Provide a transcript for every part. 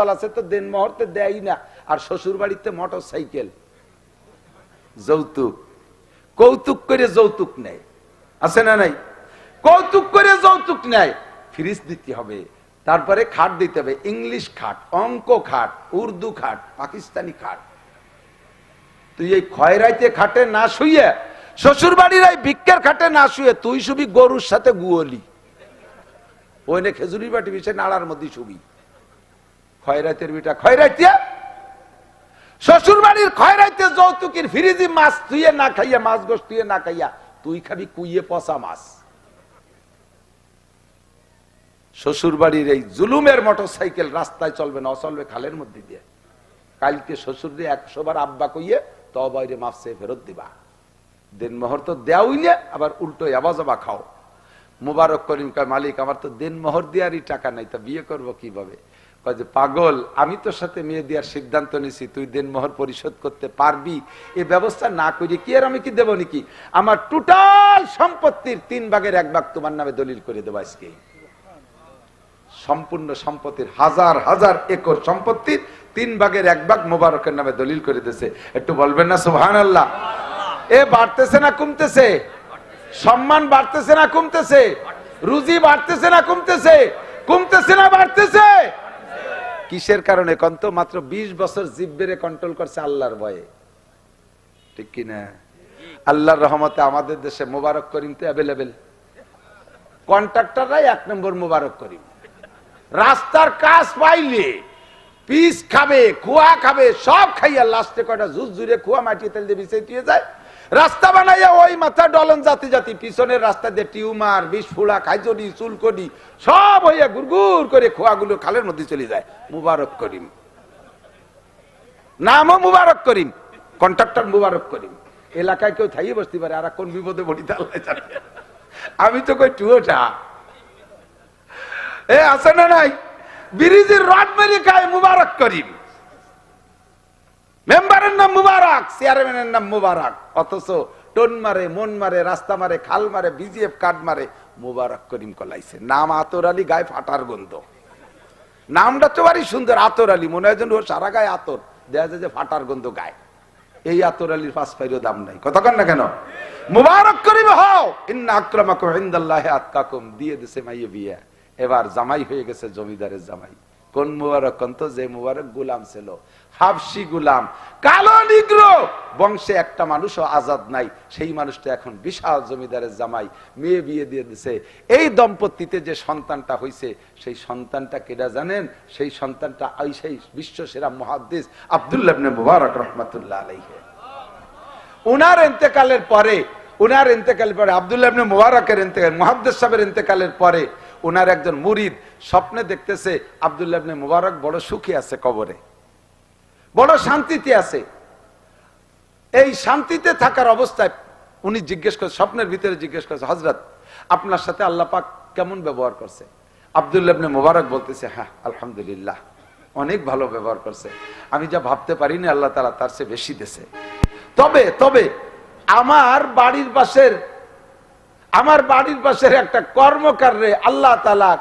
দল আছে তো দিন মুহূর্তে দেয় না। আর শ্বশুর বাড়িতে মোটর সাইকেল যৌতুক। কৌতুক করে যৌতুক নেয়। আছে না নাই? কৌতুক করে যৌতুক নেয়। ফ্রিজ দিতে হবে। তারপরে খাট দিতে হবে। ইংলিশ খাট, অঙ্ক খাট, উর্দু খাট, পাকিস্তানি খাট। তুই এই খয়রাইতে খাটে না শুয়ে শ্বশুর বাড়ির এই ভিক্ষার খাটে না শুয়ে তুই শুবি গরুর সাথে গুয়লি। ওই নে খেজুরি বাটি বিষে নাড়ার মধ্যে শুবি। খয়রাতের বিটা খয়রাইতে শ্বশুর বাড়ির খয়রাইতে যৌতুকের ফিরিজি মাছ তুইয়ে না খাইয়া, মাছ গোস তুইয়ে না খাইয়া, তুই খাবি কুইয়ে পচা মাছ। শ্বশুর বাড়ির এই জুলুমের মোটর সাইকেল রাস্তায় চলবে না, অচলবে খালের মধ্যে দিয়ে। কালকে শ্বশুর দিয়ে একশো বার আব্বা কইয়ে তো বাইরে মাপসে ফেরত দিবা। দিন মোহর তো দেওয়াই না, আবার উল্টো আবাজবা খাও। মুবারক করিম কয়, মালিক, আমার তো দিন মোহর দেওয়ারই টাকা নাই, তা বিয়ে করব কীভাবে? যে, পাগল, আমি তোর সাথে মেয়ে দেওয়ার সিদ্ধান্ত নিছি তুই দিন মোহর পরিশোধ করতে পারবি? এই ব্যবস্থা না করি কি আর আমি কি দেবো নাকি? আমার টোটাল সম্পত্তির তিন ভাগের এক ভাগ তোমার নামে দলিল করে দেবো আজকে। সম্পূর্ণ সম্পত্তির হাজার হাজার একর সম্পত্তির তিন ভাগের এক ভাগ মোবারকের নামে দলিল করে দিয়েছে। একটু বলবেন না সুহান আল্লাহ এ বাড়তেছে না, কমতেছে? সম্মান বাড়তেছে না, কমতেছে? রুজি বাড়তেছে না, কমতেছে? কমতেছে না, বাড়তেছে? কিসের কারণে? কন্ত মাত্র ২০ বছর জিব্বেরে কন্ট্রোল করছে আল্লাহর ভয়ে। ঠিক কিনা আল্লাহর রহমতে আমাদের দেশে মোবারক করিম তো অ্যাভেলেবেল কন্ট্রাক্টররাই এক নম্বর মোবারক করিম। রাস্তার কাজ পাইলে পিস খাবে, খোয়া খাবে, সব খাইয়া লাস্টে কয়টা জুস জুড়ে খোয়া মাটি তেল দিয়ে বিছে দিয়ে যায়। রাস্তা বানাইয়া ওই মাথা ডলন জাতি জাতি, পিছনের রাস্তা দিয়ে টিউমার, বিষ ফুড়া খাইজনি চুলকনি, সব হইয়া গুড়গুড় করে খোয়াগুলো খালের মধ্যে চলে যায়। মুবারক করিম। নামও মুবারক করিম, কন্ট্রাক্টর মুবারক করিম। এলাকায় কেউ থাইয়ে বসতে পারে, আর কোন বিপদে আল্লাহ জানে। আমি তো কই টুয়োটা। এ, আছে না নাই? ব্রিজের রড মেরে খায় মুবারক করিম। মেম্বারের নাম মুবারক, চেয়ারম্যানের নাম মুবারক। অথচ টোন মারে, মন মারে, রাস্তা মারে, খাল মারে, বিজিএফ কার্ড মারে, মুবারক করিম কলাইছে। নাম আতর আলী গায়ে ফাটার গন্ধ। নামটা তো বাড়ি সুন্দর, আতর আলী। মনে হয় যেন সারা গায়ে আতর। দেখা যায় যে ফাটার গন্ধ গায়ে। এই আতর আলীর পাঁচ পাইরও দাম নাই। কতক্ষণ না কেন? মুবারক করিম হও। ইন্না আক্রমাকুম ইনদাল্লাহি আতকাকুম। দিয়ে দিছে মাইয়ে বিয়া এবার জামাই হয়ে গেছে জমিদারের জামাই। কোন মুবারক? কন্ত যে মুবারক গুলাম ছিল। হাফসি গুলাম। কালো নিগ্র! বংশে একটা মানুষও আজাদ নাই। সেই মানুষটা এখন বিশাল জমিদারের জামাই। মেয়ে বিয়ে দিয়ে দিছে। এই দম্পতিতে যে সন্তানটা হইছে, সেই সন্তানটা কেটা জানেন? সেই সন্তানটা সেই বিশ্ব সেরা মহাদ্দেশ আবদুল্লাহ মুবারক রহমাতুল্লাহ আলাইহি। উনার ইন্তেকালের পরে, উনার ইন্তেকালের পরে, আবদুল্লাহ মুবারকের ইন্তেকাল মহাদ্দেশ সাহেবের ইন্তেকালের পরে উনার একজন মুরিদ স্বপ্নে দেখতেছে আবদুল্লাহ মুবারক বড় সুখী আছে কবরে। বড় শান্তিতে আছে। এই শান্তিতে থাকার অবস্থায় উনি জিজ্ঞেস করে স্বপ্নের ভিতরে জিজ্ঞেস করছে হজরত আপনার সাথে আল্লাহ পাক কেমন ব্যবহার করছে? আবদুল্লাহ মুবারক বলতেছে হ্যাঁ আলহামদুলিল্লাহ, অনেক ভালো ব্যবহার করছে। আমি যা ভাবতে পারিনি, আল্লাহ তালা তার চেয়ে বেশি দেশে তবে তবে আমার বাড়ির পাশের আমার বাড়ির পাশের একটা কর্মকার আল্লাহ তালা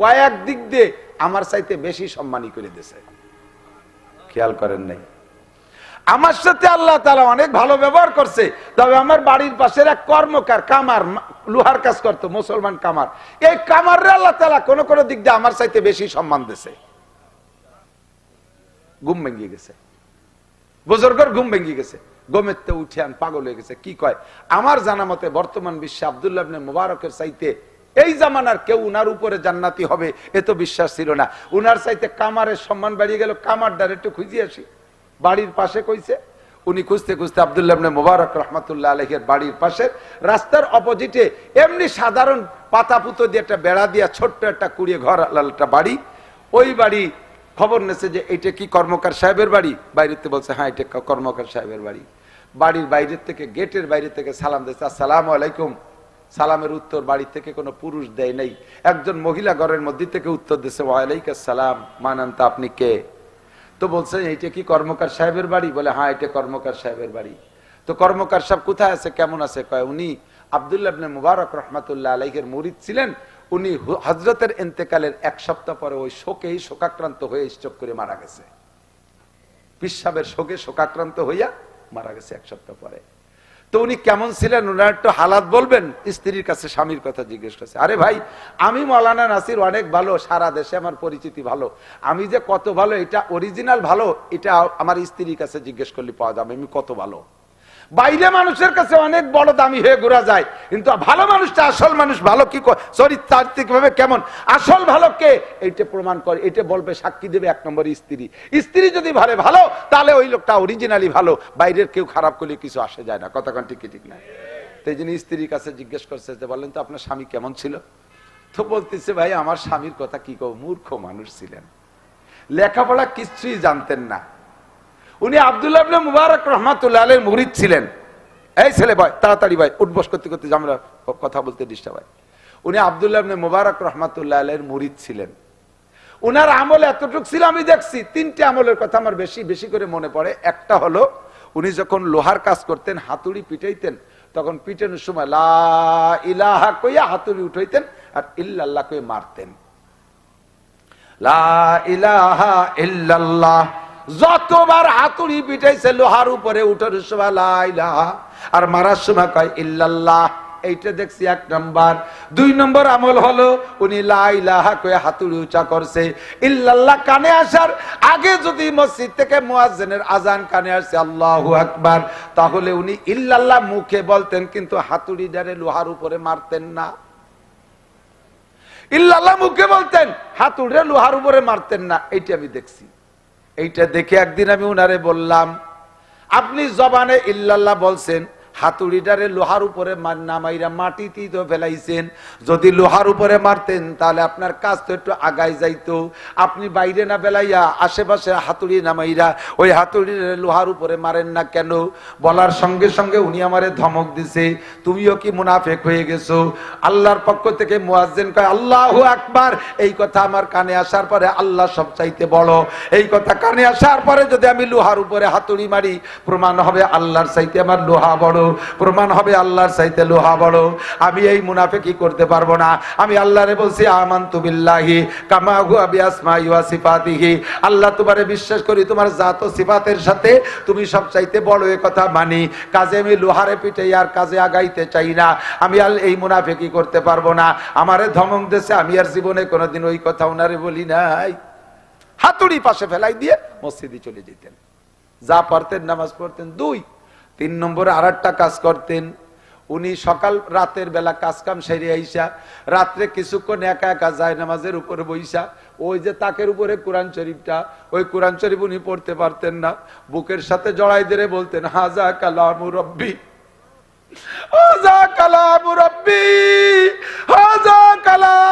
কয়েক দিক দিয়ে আমার চাইতে বেশি সম্মানী করে দিছে খেয়াল করেন নাই। আমার সাথে আল্লাহ তালা অনেক ভালো ব্যবহার করছে, তবে আমার বাড়ির পাশের এক কর্মকার, কামার লোহার কাজ করতো, মুসলমান কামার। এই কামার রে আল্লাহ তালা কোনো কোনো দিক দিয়ে আমার চাইতে বেশি সম্মান দিছে ঘুম ভেঙে গেছে। বুজুর্গর ঘুম ভেঙে গেছে। গোমেতে উঠে আন, পাগল হয়ে গেছে, কি কয়? আমার জানা মতে বর্তমান বিশ্বে আবদুল্লাহ মুবারকের চাইতে এই জামানার কেউ উনার উপরে জান্নাতি হবে, এ তো বিশ্বাস ছিল না। উনার চাইতে কামারের সম্মান বাড়িয়ে গেল কামার ডার একটু খুঁজে আসি। বাড়ির পাশে কইছে, উনি খুঁজতে খুঁজতে আবদুল্লাহ মুবারক রহমাতুল্লাহ আলহের বাড়ির পাশে, রাস্তার অপোজিটে এমনি সাধারণ পাতা পুতো দিয়ে একটা বেড়া দিয়া ছোট্ট একটা কুড়িয়ে ঘর একটা বাড়ি, ওই বাড়ি খবর নেছে যে এটা কি কর্মকার সাহেবের বাড়ি? বাইরেতে বলছে হ্যাঁ এটা কর্মকার সাহেবের বাড়ি। বাড়ির বাইরের থেকে, গেটের বাইরে থেকে সালাম দিয়েছে, আসসালাম আলাইকুম। সালামের উত্তর বাড়ি থেকে কোনো পুরুষ দেয় নাই। একজন মহিলা ঘরের মধ্যে থেকে উত্তর দিচ্ছে ওয়ালাইক আসসালাম, মানান্তা আপনি কে? তো বলছে, এইটা কি কর্মকার সাহেবের বাড়ি? বলে হ্যাঁ এটা কর্মকার সাহেবের বাড়ি। তো কর্মকার সাহেব কোথায় আছে, কেমন আছে? কয়, উনি আবদুল্লাহ মুবারক রহমাতুল্লাহ আলাইহের মুরিদ ছিলেন। উনি হজরতের এন্তেকালের এক সপ্তাহ পরে ওই শোকেই শোকাক্রান্ত হয়ে স্ট্রোক করে মারা গেছে। পিসাবের শোকে শোকাক্রান্ত হইয়া মারা গেছে এক সপ্তাহ পরে। তো উনি কেমন ছিলেন? ওনার একটু হালাত বলবেন? স্ত্রীর কাছে স্বামীর কথা জিজ্ঞেস করছে। আরে ভাই, আমি মৌলানা নাসির অনেক ভালো, সারা দেশে আমার পরিচিতি ভালো। আমি যে কত ভালো, এটা অরিজিনাল ভালো, এটা আমার স্ত্রীর কাছে জিজ্ঞেস করলে পাওয়া যাবে আমি কত ভালো। বাইরে মানুষের কাছে অনেক বড় দামি হয়ে ঘোরা যায়, কিন্তু ভালো মানুষটা আসল মানুষ ভালো কি চরিত্রাত্মিক ভাবে কেমন? আসল ভালো কে? এইটা প্রমাণ করে এটা বলবে, সাক্ষী দেবে এক নম্বর স্ত্রী। স্ত্রী যদি ভালো ভালো, তাহলে ওই লোকটা অরিজিনালি ভালো। বাইরের কেউ খারাপ করলে কিছু আসে যায় না কতক্ষণ ঠিক ঠিক না তো জন্য স্ত্রীর কাছে জিজ্ঞেস করছে যে বললেন তো আপনার স্বামী কেমন ছিল? তো বলতেছে, ভাই, আমার স্বামীর কথা কি কব মূর্খ মানুষ ছিলেন। লেখাপড়া কিছুই জানতেন না। উনি আব্দুল্লাহ মুবারক রহমাতুল্লাহ আলের মুরিদ ছিলেন। এই ছেলে ভাই, তাড়াতাড়ি ভাই উঠবস করতে করতে আমরা কথা বলতে ডিস্টার্ব হয়। উনি আব্দুল্লাহ মুবারক রহমাতুল্লাহ আলের মুরিদ ছিলেন। উনার আমল এতটুক ছিল, আমি দেখছি, তিনটে আমলের কথা আমার বেশি বেশি করে মনে পড়ে। একটা হলো, উনি যখন লোহার কাজ করতেন, হাতুড়ি পিটাইতেন, তখন পিটানোর সময় লা ইলাহা কইয়া হাতুড়ি উঠাইতেন আর ইল্লাল্লাহ কয়ে মারতেন। লা ইলাহা ইল্লাল্লাহ। যতবার হাতুড়ি পিটাইছে লোহার উপরে উঠার সময় লা। আর মারার সময় কয়, ইল্লাল্লাহ। এইটা দেখছি এক নাম্বার। দুই নম্বর আমল হলো, উনি লা ইলাহা কয়ে হাতুড়ি উঁচা করছে। ইল্লাল্লাহ, কানে আসার আগে যদি মসজিদ থেকে মুয়াজ্জিনের আজান কানে আসছে আল্লাহু আকবার, তাহলে উনি ইল্লাল্লাহ মুখে বলতেন, কিন্তু হাতুড়ি ডারে লোহার উপরে মারতেন না। ইল্লাল্লাহ মুখে বলতেন, হাতুড়ে লোহার উপরে মারতেন না। এইটা আমি দেখছি। এইটা দেখে একদিন আমি উনারে বললাম আপনি জবানে ইল্লাল্লাহ বলছেন হাতুড়িটারে লোহার উপরে নামাইরা মাটিতেই তো ফেলাইছেন। যদি লোহার উপরে মারতেন, তাহলে আপনার কাজ তো একটু আগায় যাইতো। আপনি বাইরে না বেলাইয়া আশেপাশে হাতুড়ি নামাইরা ওই হাতুড়ি লোহার উপরে মারেন না কেন? বলার সঙ্গে সঙ্গে উনি আমারে ধমক দিছে। তুমিও কি মুনাফেক হয়ে গেছো? আল্লাহর পক্ষ থেকে মুয়াজ্জিন কয়, আল্লাহু আকবার। এই কথা আমার কানে আসার পরে আল্লাহ সব চাইতে বড়। এই কথা কানে আসার পরে যদি আমি লোহার উপরে হাতুড়ি মারি, প্রমাণ হবে আল্লাহর চাইতে আমার লোহা বড়। প্রমাণ হবে আল্লাহর চাইতে লোহা বড়। আমি এই মুনাফেকি করতে পারব না। আমি আল্লাহরে বলছি, আমান্তু বিল্লাহি কামা হুয়া বিআসমাই ওয়া সিফাতিহি। আল্লাহ তোমারে বিশ্বাস করি, তোমার জাত সিফাতের সাথে তুমি সব চাইতে বড় এ কথা মানি। কাজে আমি লোহারে পিঠে আর কাজে আগাইতে চাই না। আমি আর এই মুনাফেকি করতে পারব না। আমারে ধমক দেশে আমি আর জীবনে কোনোদিন ওই কথা ওনারে বলি নাই। হাতুড়ি পাশে ফেলাই দিয়ে মসজিদে চলে যেতেন। যা পারতেন নামাজ পড়তেন, দুই তিন নম্বরে আর কাজ করতেন। উনি সকাল রাতের বেলা কাজ কাম সেরে আইসা, রাত্রে কিছুক্ষণ একা একা যায় নামাজের উপরে বইসা। ওই যে তাকের উপরে কোরআন শরীফটা, ওই কোরআন শরীফ উনি পড়তে পারতেন না। বুকের সাথে জড়াই দিয়ে বলতেন, হাজা কালামু রব্বি, হাজা কালামু রব্বি, হাজা যে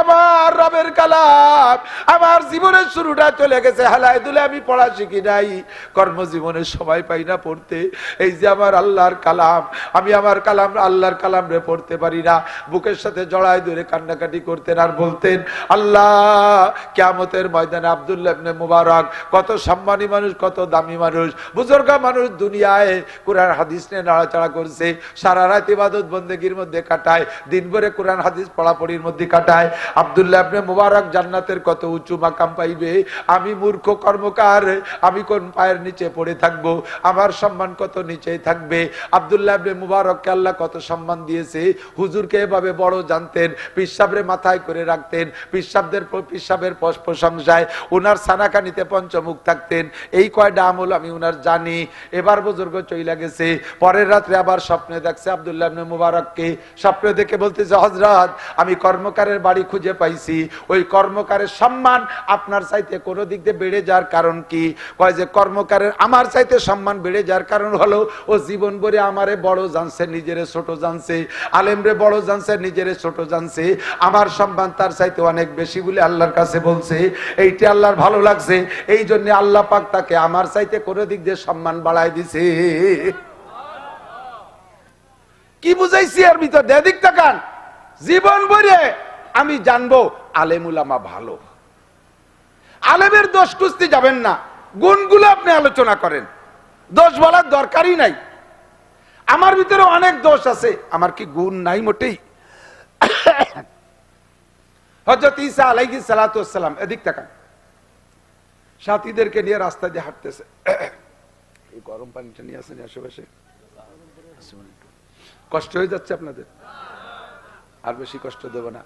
আমার রবের কালাম। আমার জীবনের শুরুটা চলে গেছে। হালাই দুলে আমি পড়া শিখি নাই। কর্মজীবনের সময় পাই না পড়তে। এই যে আমার আল্লাহর কালাম। আমি আমার কালাম, আল্লাহর কালাম রে পড়তে পারি না। বুকের সাথে জড়াই ধরে কান্নাকাটি করতেন আর বলতেন, আল্লাহ কেমতের ময়দানে আব্দুল্লাহ মুবারক কত সম্মানী মানুষ, কত দামি মানুষ। বুজুর্গা মানুষ দুনিয়ায় কোরআন, হাদিস নিয়ে নাড়াচাড়া করছে। সারা রাত ইবাদত বন্দেগীর মধ্যে কাটায়। দিন ভরে কোরআন, হাদিস, পড়াপড়ির মধ্যে কাটায়। আব্দুল্লাহ ইবনে মুবারক জান্নাতের কত উঁচু মাকাম পাইবে? আমি মূর্খ কর্মকার, আমি কোন পায়ের নিচে পড়ে থাকব? আমার সম্মান কত নিচেই থাকবে? আব্দুল্লাহ ইবনে মুবারককে আল্লাহ কত সম্মান দিয়েছে? হুজুরকে এভাবে বড় জানতেন, পিসাবরে মাথায় করে রাখতেন, পিসাবদের পিসাবের প্রশংসায় উনার সানাকানিতে পঞ্চমুখ থাকতেন। এই কয়টা আমল আমি উনার জানি। এবার বুজুর্গ চইলা গেছে। পরের রাত্রে আবার স্বপ্নে দেখছে আব্দুল্লাহ মুবারককে। স্বপ্নে দেখে বলতেছে হজরত আমি কর্মকারের বাড়ি খুঁজে পাইছি। ওই কর্মকারের সম্মান আপনার চাইতে কোনো দিক দিয়ে বেড়ে যাওয়ার কারণ কি? কয় যে কর্মকারের আমার চাইতে সম্মান বেড়ে যাওয়ার কারণ হলো, ও জীবন ভরে আমারে বড় জানছে, নিজেরে ছোট জানছে। আলেমরে বড় জানছে, নিজেরে ছোট জানছে। আমার সম্মান তার চাইতে অনেক বেশি বলে আল্লাহর কাছে বলছে। এইটি আল্লাহর ভালো লাগছে। এই জন্য আল্লাহ পাক তাকে আমার চাইতে কোনো দিক দিয়ে সম্মান বাড়ায় দিছে। কি বুঝাইছি আর ভিতর? দেদিক তাকান জীবন ভরে আমি জানব আলেমুলামা ভালো। আলেমের দোষ কুস্তি যাবেন না। গুণগুলো আপনি আলোচনা করেন। দোষ বলার দরকারই নাই। আমার ভিতরে অনেক দোষ আছে। আমার কি গুণ নাই মোটেই। হজরত ঈসা আলাইহি সালাতাম এদিক তাকান। সাথীদেরকে নিয়ে রাস্তা দিয়ে হাঁটতেছে। এই গরম পানিটা নিয়ে আসেন আশেপাশে। কষ্ট হয়ে যাচ্ছে আপনাদের। আর বেশি কষ্ট দেব না।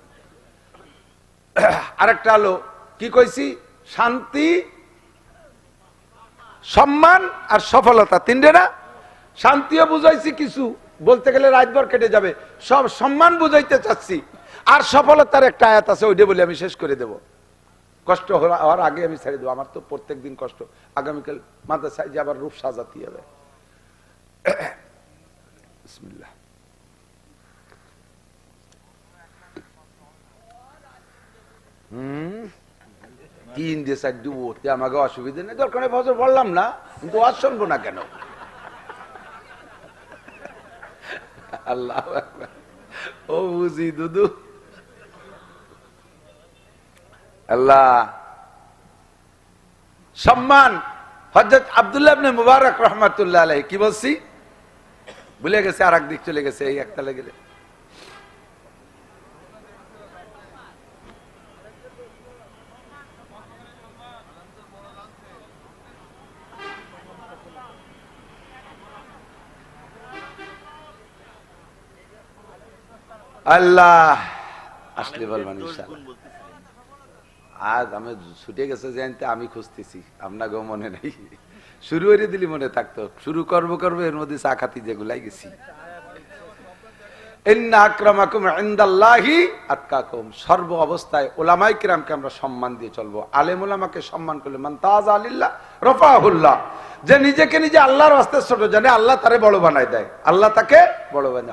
আরেকটা হলো কি কইছি? শান্তি, সম্মান আর সফলতা। তিনটে না? শান্তিও বুঝাইছি কিছু। বলতে গেলে রাতভর কেটে যাবে। সব সম্মান বুঝাইতে চাচ্ছি। আর সফলতার একটা আয়াত আছে, ওইটা বলে আমি শেষ করে দেব। কষ্ট হওয়া- হওয়ার আগে আমি ছেড়ে দেবো। আমার তো প্রত্যেক দিন কষ্ট। আগামীকাল মাদ্রাসায় যে আবার রূপ সাজাতে হবে। বিসমিল্লাহ। তিন দিয়ে চার ডুবো তে আমাকে অসুবিধা নেই। দরকার ফজর পড়লাম না, কিন্তু আজ শুনব না কেন? আল্লাহ ও বুঝি, দুদু। আল্লাহ। সম্মান। হজরত আব্দুল্লাহ ইবনে মুবারক রহমাতুল্লাহ আলাইহি। কি বলছি? ভুলে গেছে আর দিক চলে গেছে, এই একতালে গেলে। আল্লাহ। আসলে বলবেন আজ আমি ছুটে গেছে জানতে আমি খুঁজতেছি আপনাকেও মনে নেই। শুরু করে দিলি মনে থাকতো শুরু করব করব এর মধ্যে চা খাতি যেগুলাই গেছি। সর্ব অবস্থায় ওলামাই কিরামকে আমরা সম্মান দিয়ে চলবো। আলেম ওলামাকে সম্মান করলে মান তাজ আলিল্লাহ রফাহুল্লাহ। যে নিজেকে নিজে আল্লাহর হস্তে ছোট জানে আল্লাহ তারে বড় বানায় দেয়। আল্লাহ তাকে বড় বানায়।